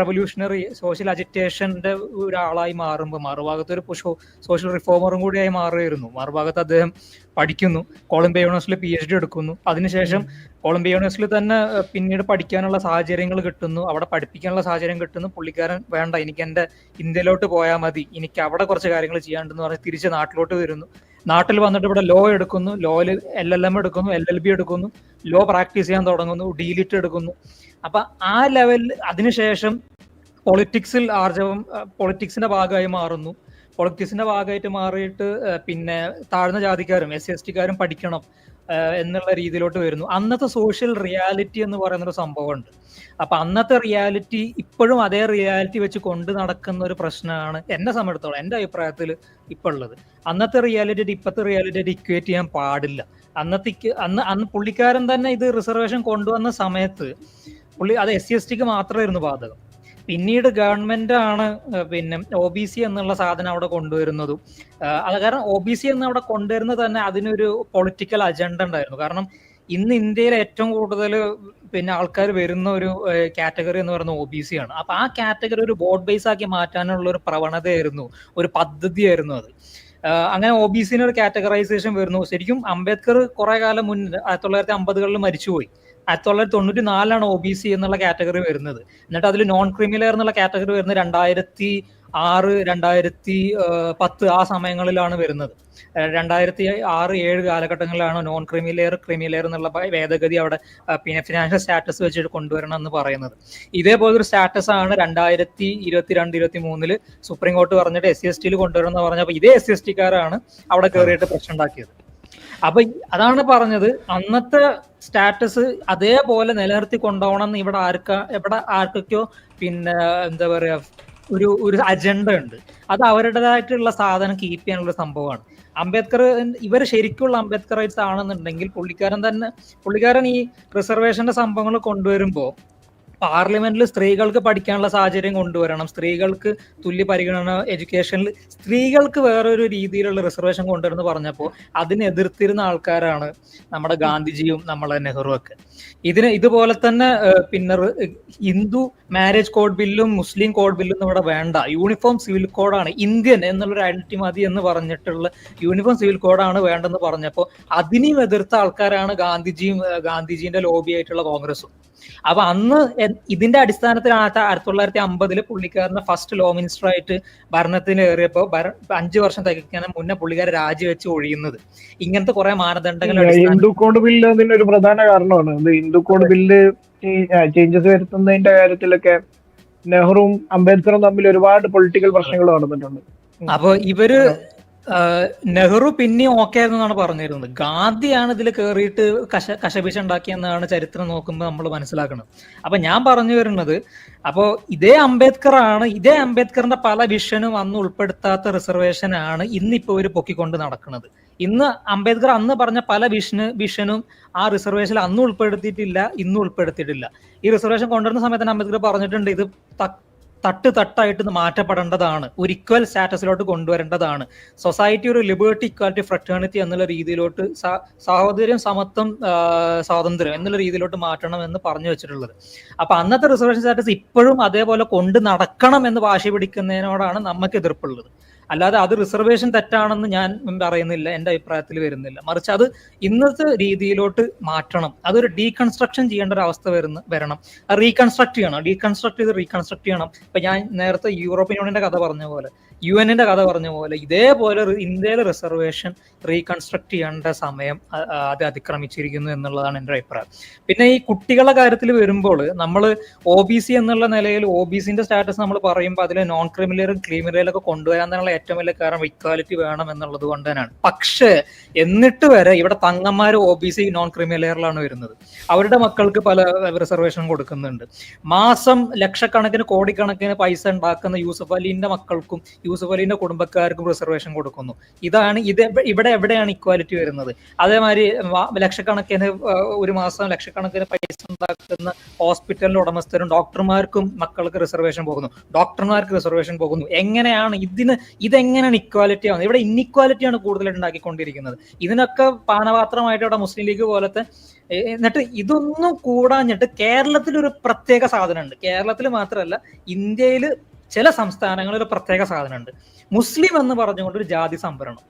റവല്യൂഷണറി സോഷ്യൽ അജിറ്റേഷന്റെ ഒരാളായി മാറുമ്പോൾ മറുഭാഗത്ത് ഒരു സോഷ്യൽ റിഫോമറും കൂടിയായി മാറുകയായിരുന്നു. മറുഭാഗത്ത് അദ്ദേഹം പഠിക്കുന്നു. കൊളംബിയ യൂണിവേഴ്സിറ്റിയിൽ പി എച്ച് ഡി എടുക്കുന്നു. അതിനുശേഷം കൊളംബിയ യൂണിവേഴ്സിറ്റിയിൽ തന്നെ പിന്നീട് പഠിക്കാനുള്ള സാഹചര്യങ്ങൾ കിട്ടുന്നു. അവിടെ പഠിപ്പിക്കാനുള്ള സാഹചര്യം കിട്ടുന്നു. പുള്ളിക്കാരൻ വേണ്ട എനിക്ക് എന്റെ ഇന്ത്യയിലോട്ട് പോയാൽ മതി. എനിക്ക് അവിടെ കുറച്ച് കാര്യങ്ങൾ ചെയ്യാണ്ടെന്ന് പറഞ്ഞ് തിരിച്ച് നാട്ടിലോട്ട് വരുന്നു. നാട്ടിൽ വന്നിട്ട് ഇവിടെ ലോ എടുക്കുന്നു. ലോയിൽ എൽ എൽ എം എടുക്കുന്നു എൽ എൽ ബി എടുക്കുന്നു. ലോ പ്രാക്ടീസ് ചെയ്യാൻ തുടങ്ങുന്നു. ഡീലിറ്റ് എടുക്കുന്നു. അപ്പൊ ആ ലെവലിൽ അതിനുശേഷം പൊളിറ്റിക്സിൽ ആർജവം പൊളിറ്റിക്സിന്റെ ഭാഗമായി മാറുന്നു. പൊളിറ്റിക്സിന്റെ ഭാഗമായിട്ട് മാറിയിട്ട് പിന്നെ താഴ്ന്ന ജാതിക്കാരും എസ് സി എസ് ടിക്കാരും പഠിക്കണം എന്നുള്ള രീതിയിലോട്ട് വരുന്നു. അന്നത്തെ സോഷ്യൽ റിയാലിറ്റി എന്ന് പറയുന്ന ഒരു സംഭവമുണ്ട്. അപ്പൊ അന്നത്തെ റിയാലിറ്റി ഇപ്പോഴും അതേ റിയാലിറ്റി വെച്ച് കൊണ്ട് നടക്കുന്ന ഒരു പ്രശ്നമാണ് എന്നെ സംബന്ധിച്ചോളം എന്റെ അഭിപ്രായത്തിൽ ഇപ്പൊ ഉള്ളത്. അന്നത്തെ റിയാലിറ്റി ഇപ്പോഴത്തെ റിയാലിറ്റി ഇക്വേറ്റ് ചെയ്യാൻ പാടില്ല. അന്നത്തേക്ക് അന്ന് അന്ന് പുള്ളിക്കാരൻ തന്നെ ഇത് റിസർവേഷൻ കൊണ്ടുവന്ന സമയത്ത് പുള്ളി അത് എസ് സി എസ് ടിക്ക് മാത്രമായിരുന്നു ബാധകം. പിന്നീട് ഗവൺമെന്റ് ആണ് പിന്നെ ഒ ബി സി എന്നുള്ള സാധനം അവിടെ കൊണ്ടുവരുന്നതും. അത് കാരണം ഒ ബി സി എന്ന് അവിടെ കൊണ്ടുവരുന്നത് തന്നെ അതിനൊരു പൊളിറ്റിക്കൽ അജണ്ട ഉണ്ടായിരുന്നു. കാരണം ഇന്ന് ഇന്ത്യയിൽ ഏറ്റവും കൂടുതൽ പിന്നെ ആൾക്കാർ വരുന്ന ഒരു കാറ്റഗറി എന്ന് പറയുന്നത് ഒ ബി സി ആണ്. അപ്പൊ ആ കാറ്റഗറി ഒരു ബോർഡ് ബേസ് ആക്കി മാറ്റാനുള്ള ഒരു പ്രവണതയായിരുന്നു ഒരു പദ്ധതിയായിരുന്നു അത്. അങ്ങനെ ഒ ബി സിന് ഒരു കാറ്റഗറൈസേഷൻ വരുന്നു. ശരിക്കും അംബേദ്കർ കുറെ കാലം മുൻ ആയിരത്തി തൊള്ളായിരത്തി അമ്പതുകളിൽ മരിച്ചുപോയി. ആയിരത്തി തൊള്ളായിരത്തി തൊണ്ണൂറ്റി നാലാണ് ഒ ബി സി എന്നുള്ള കാറ്റഗറി വരുന്നത്. എന്നിട്ട് അതിൽ നോൺ ക്രിമിനൽ എന്നുള്ള കാറ്റഗറി വരുന്നത് രണ്ടായിരത്തി ആറ് രണ്ടായിരത്തി പത്ത് ആ സമയങ്ങളിലാണ് വരുന്നത്. രണ്ടായിരത്തി ആറ് ഏഴ് കാലഘട്ടങ്ങളിലാണ് non creamy layer creamy layer creamy layer എന്നുള്ള ഭേദഗതി അവിടെ പിന്നെ ഫിനാൻഷ്യൽ സ്റ്റാറ്റസ് വെച്ചിട്ട് കൊണ്ടുവരണം എന്ന് പറയുന്നത്. ഇതേപോലെ ഒരു സ്റ്റാറ്റസ് ആണ് രണ്ടായിരത്തി ഇരുപത്തിരണ്ട് ഇരുപത്തി മൂന്നിൽ സുപ്രീം കോർട്ട് പറഞ്ഞിട്ട് എസ് സി എസ് ടിയിൽ കൊണ്ടുവരണം എന്ന് പറഞ്ഞപ്പോൾ ഇതേ എസ് സി എസ് ടിക്കാരാണ് അവിടെ കയറിയിട്ട് പ്രശ്നം ഉണ്ടാക്കിയത്. അപ്പൊ അതാണ് പറഞ്ഞത്. അന്നത്തെ സ്റ്റാറ്റസ് അതേപോലെ നിലനിർത്തി കൊണ്ടുപോകണം എന്ന് ഇവിടെ ആർക്ക ഇവിടെ ആർക്കൊക്കെയോ പിന്നെ എന്താ പറയാ ഒരു ഒരു അജണ്ട ഉണ്ട്. അത് അവരുടേതായിട്ടുള്ള സാധനം കീപ്പ് ചെയ്യാനുള്ള സംഭവമാണ്. അംബേദ്കർ ഇവർ ശരിക്കുള്ള അംബേദ്കർ റൈറ്റ്സ് ആണെന്നുണ്ടെങ്കിൽ പുള്ളിക്കാരൻ തന്നെ പുള്ളിക്കാരൻ ഈ റിസർവേഷന്റെ സംഭവങ്ങൾ കൊണ്ടുവരുമ്പോൾ പാർലമെന്റിൽ സ്ത്രീകൾക്ക് പഠിക്കാനുള്ള സാഹചര്യം കൊണ്ടുവരണം. സ്ത്രീകൾക്ക് തുല്യ പരിഗണന എഡ്യൂക്കേഷനിൽ സ്ത്രീകൾക്ക് വേറൊരു രീതിയിലുള്ള റിസർവേഷൻ കൊണ്ടുവരുന്നു പറഞ്ഞപ്പോൾ അതിനെതിർത്തിരുന്ന ആൾക്കാരാണ് നമ്മുടെ ഗാന്ധിജിയും നമ്മളെ നെഹ്റു ഒക്കെ. ഇതിന് ഇതുപോലെ തന്നെ പിന്നെ ഹിന്ദു മാരേജ് കോഡ് ബില്ലും മുസ്ലിം കോഡ് ബില്ലും ഇവിടെ വേണ്ട. യൂണിഫോം സിവിൽ കോഡാണ് ഇന്ത്യൻ എന്നുള്ളൊരു ഐഡന്റിറ്റി മതി എന്ന് പറഞ്ഞിട്ടുള്ള യൂണിഫോം സിവിൽ കോഡാണ് വേണ്ടെന്ന് പറഞ്ഞപ്പോൾ അതിനെയും എതിർത്ത ആൾക്കാരാണ് ഗാന്ധിജിയും ഗാന്ധിജിന്റെ ലോബി ആയിട്ടുള്ള കോൺഗ്രസും. അപ്പൊ അന്ന് ഇതിന്റെ അടിസ്ഥാനത്തിൽ ആയിരത്തി തൊള്ളായിരത്തി അമ്പതിൽ പുള്ളിക്കാരന് ഫസ്റ്റ് ലോ മിനിസ്റ്റർ ആയിട്ട് ഭരണത്തിന് കയറിയപ്പോ ഭര- അഞ്ചു വർഷം തികയ്ക്കാൻ മുന്നേ പുള്ളിക്കാരെ രാജിവെച്ച് ഒഴിയുന്നത്. ഇങ്ങനത്തെ കുറെ മാനദണ്ഡങ്ങൾ ഹിന്ദു കോഡ് ബില്ല് ഒരു പ്രധാന കാരണമാണ്. ഹിന്ദു കോഡ് ബില്ല് ചേഞ്ചസ് വരുത്തുന്നതിന്റെ കാര്യത്തിലൊക്കെ നെഹ്റുവും അംബേദ്കറും തമ്മിൽ ഒരുപാട് പൊളിറ്റിക്കൽ പ്രശ്നങ്ങൾ നടന്നിട്ടുണ്ട്. അപ്പൊ ഇവർ നെഹ്റു പിന്നെയും ഓക്കെ ആയിരുന്നാണ് പറഞ്ഞിരുന്നത്. ഗാന്ധിയാണ് ഇതിൽ കയറിയിട്ട് കശ കശപിശ ഉണ്ടാക്കിയെന്നാണ് ചരിത്രം നോക്കുമ്പോൾ നമ്മൾ മനസ്സിലാക്കുന്നത് അപ്പൊ ഞാൻ പറഞ്ഞു വരുന്നത് അപ്പോ ഇതേ അംബേദ്കർ ആണ് ഇതേ അംബേദ്കറിന്റെ പല വിഷനും അന്ന് ഉൾപ്പെടുത്താത്ത റിസർവേഷൻ ആണ് ഇന്നിപ്പോ ഒരു പൊക്കിക്കൊണ്ട് നടക്കുന്നത് ഇന്ന് അംബേദ്കർ അന്ന് പറഞ്ഞ പല വിഷന് വിഷനും ആ റിസർവേഷൻ അന്ന് ഉൾപ്പെടുത്തിയിട്ടില്ല ഇന്നും ഉൾപ്പെടുത്തിയിട്ടില്ല. ഈ റിസർവേഷൻ കൊണ്ടുവരുന്ന സമയത്ത് അംബേദ്കർ പറഞ്ഞിട്ടുണ്ട് ഇത് തട്ട് തട്ടായിട്ട് മാറ്റപ്പെടേണ്ടതാണ്. ഒരു ഇക്വൽ സ്റ്റാറ്റസിലോട്ട് കൊണ്ടുവരേണ്ടതാണ്. സൊസൈറ്റി ഒരു ലിബേർട്ടി ഇക്വാലിറ്റി ഫ്രട്ടേണിറ്റി എന്നുള്ള രീതിയിലോട്ട് സാഹോദര്യം സമത്വം സ്വാതന്ത്ര്യം എന്നുള്ള രീതിയിലോട്ട് മാറ്റണം എന്ന് പറഞ്ഞു വെച്ചിട്ടുള്ളത്. അപ്പൊ അന്നത്തെ റിസർവേഷൻ സ്റ്റാറ്റസ് ഇപ്പോഴും അതേപോലെ കൊണ്ട് നടക്കണം എന്ന് വാശി പിടിക്കുന്നതിനോടാണ് നമുക്ക് എതിർപ്പുള്ളത് അല്ലാതെ അത് റിസർവേഷൻ തെറ്റാണെന്ന് ഞാൻ പറയുന്നില്ല എന്റെ അഭിപ്രായത്തിൽ വരുന്നില്ല. മറിച്ച് അത് ഇന്നത്തെ രീതിയിലോട്ട് മാറ്റണം. അതൊരു ഡീകൺസ്ട്രക്ഷൻ ചെയ്യേണ്ട ഒരു അവസ്ഥ വരുന്ന വരണം. റീകൺസ്ട്രക്ട് ചെയ്യണം. ഡീകൺസ്ട്രക്ട് ചെയ്ത് റീകൺസ്ട്രക്ട് ചെയ്യണം. ഇപ്പൊ ഞാൻ നേരത്തെ യൂറോപ്യൻ യൂണിയന്റെ കഥ പറഞ്ഞ പോലെ യു എന്നിന്റെ കഥ പറഞ്ഞ പോലെ ഇതേപോലെ ഇന്ത്യയിലെ റിസർവേഷൻ റീകൺസ്ട്രക്ട് ചെയ്യേണ്ട സമയം അത് അതിക്രമിച്ചിരിക്കുന്നു എന്നുള്ളതാണ് എന്റെ അഭിപ്രായം. പിന്നെ ഈ കുട്ടികളുടെ കാര്യത്തിൽ വരുമ്പോൾ നമ്മൾ ഒ ബി സി എന്നുള്ള നിലയിൽ ഒ ബി സ്റ്റാറ്റസ് നമ്മൾ പറയുമ്പോൾ അതിൽ നോൺ ക്രിമിനലും ക്രിമിനലൊക്കെ കൊണ്ടുവരാൻ തന്നെയുള്ള ഏറ്റവും വലിയ കാരണം ഇക്വാലിറ്റി വേണം എന്നുള്ളത് കൊണ്ട് തന്നെയാണ്. പക്ഷേ എന്നിട്ട് വരെ ഇവിടെ തങ്ങന്മാർ ഒ ബി സി നോൺ ക്രിമിലെയറിലാണ് വരുന്നത്. അവരുടെ മക്കൾക്ക് പല റിസർവേഷൻ കൊടുക്കുന്നുണ്ട്. മാസം ലക്ഷക്കണക്കിന് കോടിക്കണക്കിന് പൈസ ഉണ്ടാക്കുന്ന യൂസഫ് അലീന്റെ മക്കൾക്കും യൂസഫ് അലീന്റെ കുടുംബക്കാർക്കും റിസർവേഷൻ കൊടുക്കുന്നു. ഇതാണ് ഇത് ഇവിടെ എവിടെയാണ് ഇക്വാലിറ്റി വരുന്നത്? അതേമാതിരി ലക്ഷക്കണക്കിന് ഒരു മാസം ലക്ഷക്കണക്കിന് പൈസ ഉണ്ടാക്കുന്ന ഹോസ്പിറ്റലിന്റെ ഉടമസ്ഥരും ഡോക്ടർമാർക്കും മക്കൾക്ക് റിസർവേഷൻ പോകുന്നു. ഡോക്ടർമാർക്ക് റിസർവേഷൻ പോകുന്നു. എങ്ങനെയാണ് ഇതിന് ഇതെങ്ങനെയാണ് ഇക്വാലിറ്റി ആവുന്നത്? ഇവിടെ ഇന്നിക്വാലിറ്റിയാണ് കൂടുതൽ ഉണ്ടാക്കിക്കൊണ്ടിരിക്കുന്നത്. ഇതിനൊക്കെ പാനപാത്രമായിട്ട് ഇവിടെ മുസ്ലിം ലീഗ് പോലത്തെ എന്നിട്ട് ഇതൊന്നും കൂടാഞ്ഞിട്ട് കേരളത്തിൽ ഒരു പ്രത്യേക സാധനമുണ്ട്. കേരളത്തിൽ മാത്രമല്ല ഇന്ത്യയിൽ ചില സംസ്ഥാനങ്ങളിൽ ഒരു പ്രത്യേക സാധനമുണ്ട്. മുസ്ലിം എന്ന് പറഞ്ഞുകൊണ്ട് ഒരു ജാതി സംവരണം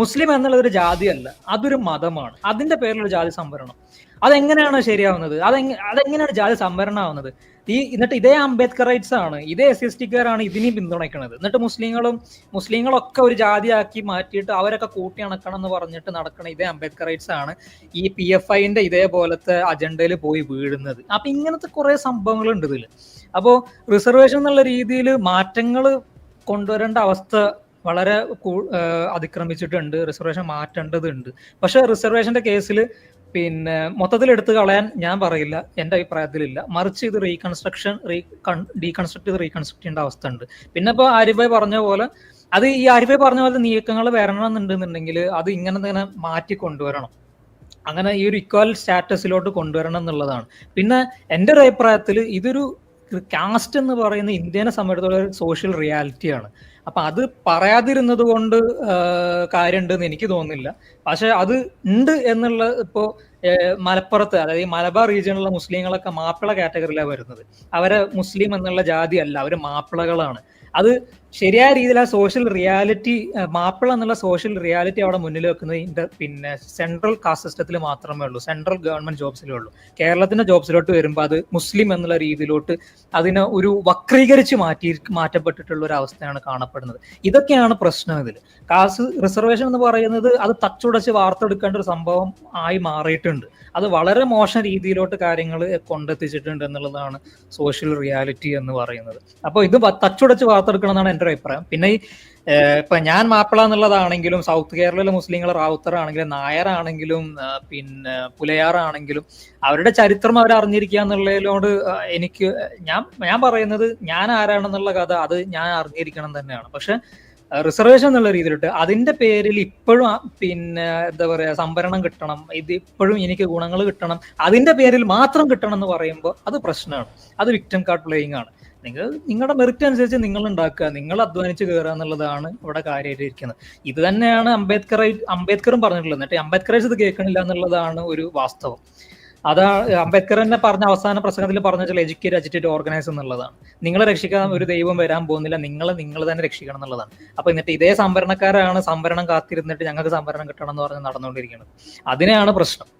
മുസ്ലിം എന്നുള്ളത് ഒരു ജാതിയല്ല അതൊരു മതമാണ്. അതിന്റെ പേരിലൊരു ജാതി സംവരണം അതെങ്ങനെയാണ് ശരിയാവുന്നത്? അതെങ്ങ അതെങ്ങനെയാണ് ജാതി സംവരണം ആവുന്നത് ഈ എന്നിട്ട് ഇതേ അംബേദ്കറൈറ്റ്സ് ആണ് ഇതേ എസ് എസ് ടിക്കാരാണ് ഇതിനെയും പിന്തുണയ്ക്കുന്നത് എന്നിട്ട് മുസ്ലിങ്ങളും മുസ്ലിങ്ങളൊക്കെ ഒരു ജാതിയാക്കി മാറ്റിയിട്ട് അവരൊക്കെ കൂട്ടി അണക്കണം എന്ന് പറഞ്ഞിട്ട് നടക്കണ ഇതേ അംബേദ്കറൈറ്റ്സ് ആണ് ഈ പി എഫ് ഐന്റെ ഇതേപോലത്തെ അജണ്ടയിൽ പോയി വീഴുന്നത്. അപ്പൊ ഇങ്ങനത്തെ കുറെ സംഭവങ്ങളുണ്ട് ഇതിൽ അപ്പോ റിസർവേഷൻ എന്നുള്ള രീതിയിൽ മാറ്റങ്ങൾ കൊണ്ടുവരേണ്ട അവസ്ഥ വളരെ അതിക്രമിച്ചിട്ടുണ്ട്. റിസർവേഷൻ മാറ്റേണ്ടതുണ്ട്. പക്ഷെ റിസർവേഷന്റെ കേസിൽ പിന്നെ മൊത്തത്തിൽ എടുത്തു കളയാൻ ഞാൻ പറയില്ല എന്റെ അഭിപ്രായത്തിലില്ല. മറിച്ച് ഇത് റീകൺസ്ട്രക്ഷൻ റീ ഡീകൺസ്ട്രക്ട് ചെയ്ത് റീകൺസ്ട്രക്ട് ചെയ്യേണ്ട അവസ്ഥ ഉണ്ട് പിന്നെ ഇപ്പോൾ ആരിഫായ് പറഞ്ഞ പോലെ അത് ഈ ആരിഫായ് പറഞ്ഞ പോലെ നീക്കങ്ങൾ വരണമെന്നുണ്ടെന്നുണ്ടെങ്കിൽ അത് ഇങ്ങനെ തന്നെ മാറ്റി കൊണ്ടുവരണം. അങ്ങനെ ഈ ഒരു ഇക്വൽ സ്റ്റാറ്റസിലോട്ട് കൊണ്ടുവരണം എന്നുള്ളതാണ്. പിന്നെ എന്റെ ഒരു അഭിപ്രായത്തിൽ ഇതൊരു കാസ്റ്റ് എന്ന് പറയുന്ന ഇന്ത്യനെ സംബന്ധിച്ചിടത്തോളം ഒരു സോഷ്യൽ റിയാലിറ്റിയാണ് അപ്പൊ അത് പറയാതിരുന്നത് കൊണ്ട് കാര്യമുണ്ടെന്ന് എനിക്ക് തോന്നുന്നില്ല. പക്ഷെ അത് ഉണ്ട് എന്നുള്ള ഇപ്പോ മലപ്പുറത്ത് അതായത് ഈ മലബാർ റീജിയണിലുള്ള മുസ്ലിങ്ങളൊക്കെ മാപ്പിള കാറ്റഗറിയിലാണ് വരുന്നത്. അവരെ മുസ്ലിം എന്നുള്ള ജാതി അല്ല അവർ മാപ്പിളകളാണ്. അത് ശരിയായ രീതിയിൽ ആ സോഷ്യൽ റിയാലിറ്റി മാപ്പിള എന്നുള്ള സോഷ്യൽ റിയാലിറ്റി അവിടെ മുന്നിൽ വെക്കുന്നത് പിന്നെ സെൻട്രൽ കാസ്റ്റ് സിസ്റ്റത്തിൽ മാത്രമേ ഉള്ളൂ. സെൻട്രൽ ഗവൺമെന്റ് ജോബ്സിലേ ഉള്ളൂ. കേരളത്തിന്റെ ജോബ്സിലോട്ട് വരുമ്പോൾ അത് മുസ്ലിം എന്നുള്ള രീതിയിലോട്ട് അതിനെ ഒരു വക്രീകരിച്ച് മാറ്റി മാറ്റപ്പെട്ടിട്ടുള്ള ഒരു അവസ്ഥയാണ് കാണപ്പെടുന്നത്. ഇതൊക്കെയാണ് പ്രശ്നം ഇതിൽ കാസ്റ്റ് റിസർവേഷൻ എന്ന് പറയുന്നത് അത് തച്ചുടച്ച് വാർത്തെടുക്കേണ്ട ഒരു സംഭവം ആയി മാറിയിട്ടുണ്ട്. അത് വളരെ മോശം രീതിയിലോട്ട് കാര്യങ്ങൾ കൊണ്ടെത്തിച്ചിട്ടുണ്ട് എന്നുള്ളതാണ് സോഷ്യൽ റിയാലിറ്റി എന്ന് പറയുന്നത്. അപ്പോൾ ഇത് തച്ചുടച്ച് വാർത്തെടുക്കണം എന്നാണ് എന്റെ ഒരു അഭിപ്രായം. പിന്നെ ഈ ഇപ്പൊ ഞാൻ മാപ്പിള എന്നുള്ളതാണെങ്കിലും സൗത്ത് കേരളയിലെ മുസ്ലിങ്ങൾ ആണെങ്കിലും നായരാണെങ്കിലും പിന്നെ പുലയാറാണെങ്കിലും അവരുടെ ചരിത്രം അവർ അറിഞ്ഞിരിക്കുക എന്നുള്ളതിനോട് എനിക്ക് ഞാൻ ഞാൻ പറയുന്നത് ഞാൻ ആരാണെന്നുള്ള കഥ അത് ഞാൻ അറിഞ്ഞിരിക്കണം തന്നെയാണ്. പക്ഷെ റിസർവേഷൻ എന്നുള്ള രീതിയിലിട്ട് അതിന്റെ പേരിൽ ഇപ്പോഴും പിന്നെ എന്താ പറയാ സംവരണം കിട്ടണം. ഇത് ഇപ്പോഴും എനിക്ക് ഗുണങ്ങൾ കിട്ടണം. അതിന്റെ പേരിൽ മാത്രം കിട്ടണം എന്ന് പറയുമ്പോൾ അത് പ്രശ്നമാണ്. അത് വിക്ടം കാർഡ് പ്ലേയിങ് ആണ്. നിങ്ങൾ നിങ്ങളുടെ മെറിറ്റ് അനുസരിച്ച് നിങ്ങൾ ഉണ്ടാക്കുക. നിങ്ങൾ അധ്വാനിച്ച് കയറുക എന്നുള്ളതാണ് ഇവിടെ കാര്യമായിട്ട് ഇരിക്കുന്നത്. ഇത് തന്നെയാണ് അംബേദ്കർ അംബേദ്കറും പറഞ്ഞിട്ടുള്ളത്. എന്നിട്ട് അംബേദ്കറേഴ്സ് ഇത് കേൾക്കണില്ല എന്നുള്ളതാണ് ഒരു വാസ്തവം. അതാ അംബേദ്കർ തന്നെ പറഞ്ഞ അവസാന പ്രസംഗത്തിൽ പറഞ്ഞ വെച്ചാൽ എഡ്യൂക്കേറ്റ് അജിറ്റേറ്റ് ഓർഗനൈസ് എന്നുള്ളതാണ്. നിങ്ങളെ രക്ഷിക്കാൻ ഒരു ദൈവം വരാൻ പോകുന്നില്ല. നിങ്ങളെ നിങ്ങൾ തന്നെ രക്ഷിക്കണം എന്നുള്ളതാണ്. അപ്പൊ എന്നിട്ട് ഇതേ സംവരണക്കാരാണ് സംവരണം കാത്തിരുന്നിട്ട് ഞങ്ങൾക്ക് സംവരണം കിട്ടണം എന്ന് പറഞ്ഞ് നടന്നുകൊണ്ടിരിക്കുന്നത്. അതിനെയാണ് പ്രശ്നം.